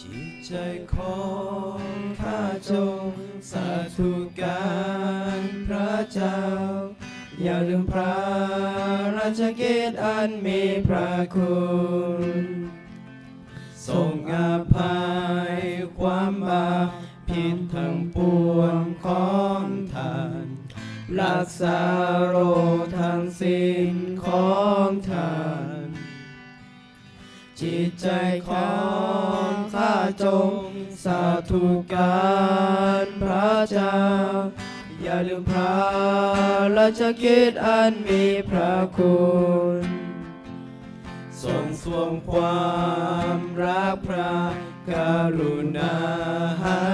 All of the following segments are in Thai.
จิตใจของข้าจงสาธุการพระเจ้า อย่าลืมพระราชกิจอันมีพระคุณทรงอภัยความบาปผิดทั้งปวงของท่าน รักษาโรคทั้งสิ้นของท่าน จิตใจของ จงสาธุการพระเจ้า อย่าลืมพระราชกิจอันมีพระคุณทรงสวงความรักพระกรุณาให้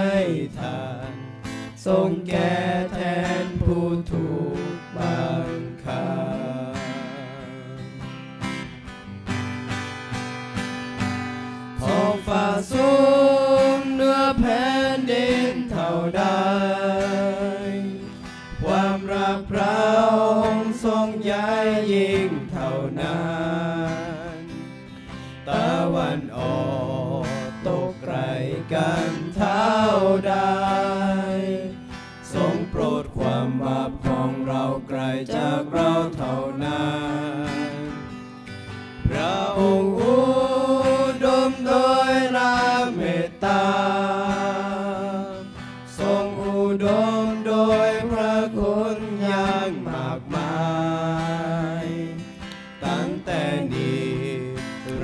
ทานทรงแก่ เท่าใดความรักพระองค์ทรงใหญ่ยิ่งเท่านั้นตะวันออกตกไกลกันเท่าใดทรงโปรดความบาปของเราไกลจากเราเท่า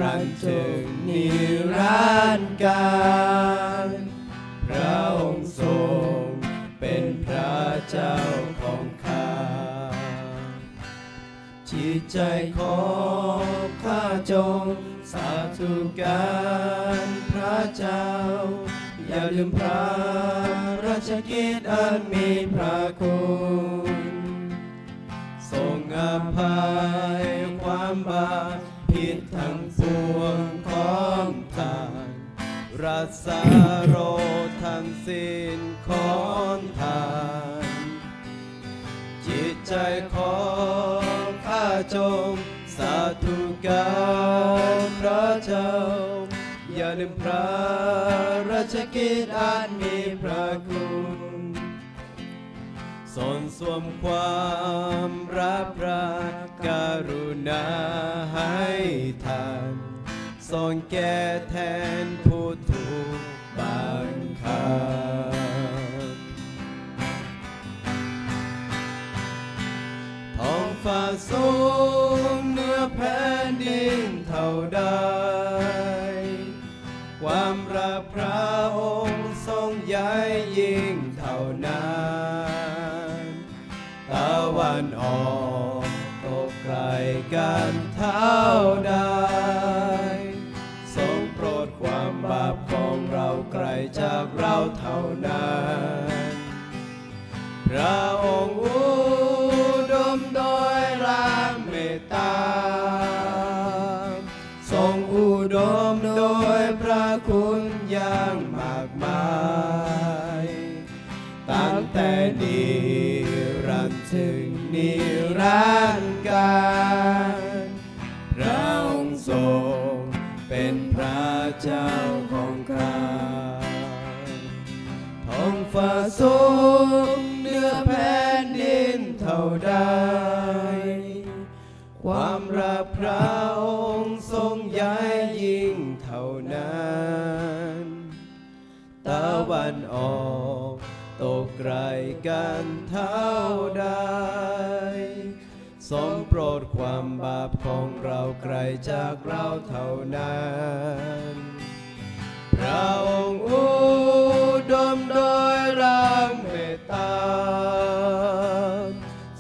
รันถึงนิรันดร์การพระองค์ทรงเป็นพระเจ้าของข้าจิตใจของข้าจงสาธุการพระเจ้า อย่าลืมพระราชกิจอันมีพระคุณทรงอภัยความบาป ผิดทั้งปวงของทานรักษาโรทั้งสิ้นของทาน จิตใจของข้าจงสาธุการพระเจ้า อย่าลืมพระราชกิจอันมีพระคุณ ทรงสวมความรักพระกรุณาให้ทานทรงแก่แทนผู้ถูกบังคับท้องฟ้าสูงเหนือแผ่นดินเท่าใดความรักพระองค์ทรงใหญ่ยิ่งเท่านั้นะวันออกตกไกลกันเท่าใดทรงโปรดความบาปของเราไกลจากเราเท่านั้นพระองค์อุดมโดยรักเมตตาทรงอุดมโดยพระคุณอย่างมากมาย ตั้งแต่นิรันดร์ ถึงนิรันดร์การพระองค์ทรงเป็นพระเจ้าของข้าท้องฟ้าสูงเหนือแผ่นดินเท่าใดความรักพระองค์ทรงใหญ่ยิ่งเท่านั้น ตะวันออกตก ไกลกันเท่าใดทรงโปรดความบาปของเราไกลจากเราเท่านั้น พระองค์อุดมโดยรักเมตตา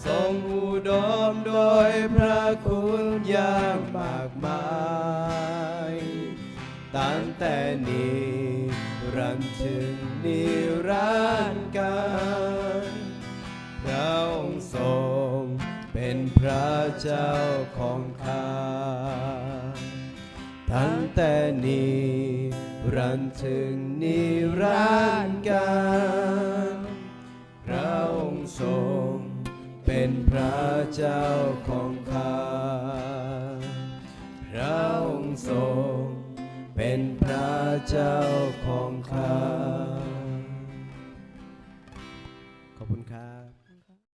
ทรงอุดมโดยพระคุณอย่างมากมายตั้งแต่นี้รันถึง นิรันดร์การพระองค์ทรงเป็นพระเจ้าของข้าตั้งแต่นี้รันถึงนิรันดร์การพระองค์ทรงเป็นพระเจ้าของข้าพระองค์ทรงเป็นพระเจ้าของข้า